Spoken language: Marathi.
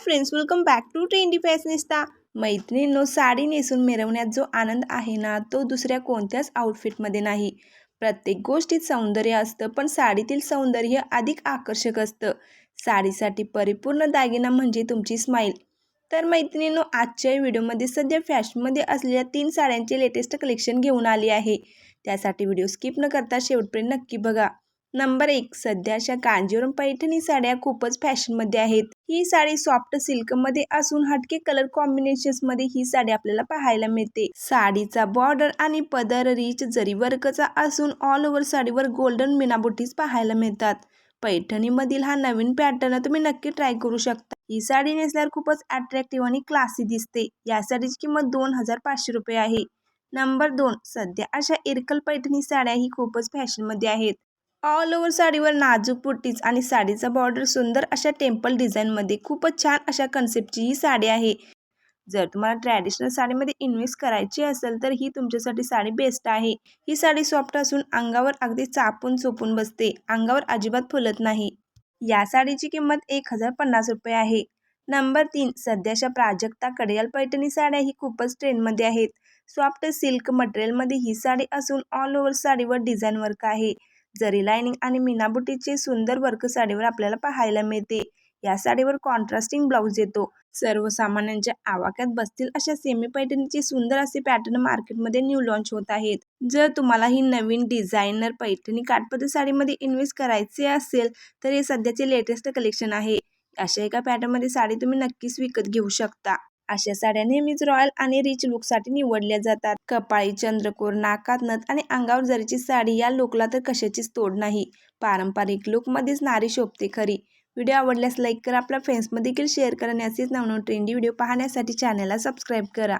Friends welcome back to trendy fashionista मैत्रिणींनो साडी नेसून मिरवण्यात जो आनंद आहे ना तो दुसऱ्या कोणत्याच आउटफिटमध्ये नाही. प्रत्येक गोष्टीत सौंदर्य असतं पण साडीतील सौंदर्य अधिक आकर्षक असतं. साडीसाठी परिपूर्ण दागिना म्हणजे तुमची स्माईल तर मैत्रिणींनो आजच्या व्हिडिओमध्ये सध्या फॅशनमध्ये असलेल्या तीन साड्यांचे लेटेस्ट कलेक्शन घेऊन आली आहे. त्यासाठी व्हिडिओ स्किप न करता शेवटपर्यंत नक्की बघा. नंबर एक सध्या अशा कांजीवरम पैठणी साड्या खूपच फॅशनमध्ये आहेत. ही साडी सॉफ्ट सिल्कमध्ये असून हटके कलर कॉम्बिनेशन्समध्ये ही साडी आपल्याला पाहायला मिळते. साडीचा बॉर्डर आणि पदर रिच जरी वर्कचा असून ऑल ओव्हर साडीवर गोल्डन मिनाबुटीज पाहायला मिळतात. पैठणीमधील हा नवीन पॅटर्न तुम्ही नक्की ट्राय करू शकता. ही साडी नेसल्यावर खूपच अट्रॅक्टिव्ह आणि क्लासी दिसते. या साडीची किंमत दोन हजार पाचशे रुपये आहे. नंबर दोन सध्या अशा इरकल पैठणी साड्या ही खूपच फॅशनमध्ये आहेत. ऑल ओव्हर साडीवर नाजूक पुट्टीज आणि साडीचा बॉर्डर सुंदर अशा टेम्पल डिझाईनमध्ये खूपच छान अशा कन्सेप्टची ही साडी आहे. जर तुम्हाला ट्रॅडिशनल साडीमध्ये इन्व्हेस्ट करायची असेल तर ही तुमच्यासाठी साडी बेस्ट आहे. ही साडी सॉफ्ट असून अंगावर अगदी चापून चोपून बसते. अंगावर अजिबात फुलत नाही. या साडीची किंमत एक हजार पन्नास रुपये आहे. नंबर तीन सध्याच्या प्राजक्ता कडियाल पैठणी साड्या ही खूपच ट्रेंडमध्ये आहेत. सॉफ्ट सिल्क मटेरियलमध्ये ही साडी असून ऑल ओव्हर साडीवर डिझाईन वर्क आहे. जरी लाइनिंग आणि मीनाबुटीचे सुंदर वर्क साडीवर आपल्याला पाहायला मिळते. या साडीवर कॉन्ट्रास्टिंग ब्लाऊज येतो. सर्वसामान्यांच्या आवाक्यात बसतील अशा सेमी पैठणीचे सुंदर असे पॅटर्न मार्केटमध्ये न्यू लॉन्च होत आहेत. जर तुम्हाला ही नवीन डिझायनर पैठणी काठपदर साडीमध्ये इन्व्हेस्ट करायचे असेल तर हे सध्याचे लेटेस्ट कलेक्शन आहे. अशा एका पॅटर्नमध्ये साडी तुम्ही नक्कीच विकत घेऊ शकता. अशा साड्या नेहमीच रॉयल आणि रिच लुकसाठी निवडल्या जातात. कपाळी चंद्रकोर नाकात नथ आणि अंगावर जरीची साडी या लुकला तर कशाचीच तोड नाही. पारंपरिक लुकमध्येच नारी शोभते खरी. व्हिडिओ आवडल्यास लाईक करा. आपल्या फ्रेंड्समध्ये देखील शेअर करा आणि असेच नवनवीन ट्रेंडी व्हिडिओ पाहण्यासाठी चॅनलला सबस्क्राईब करा.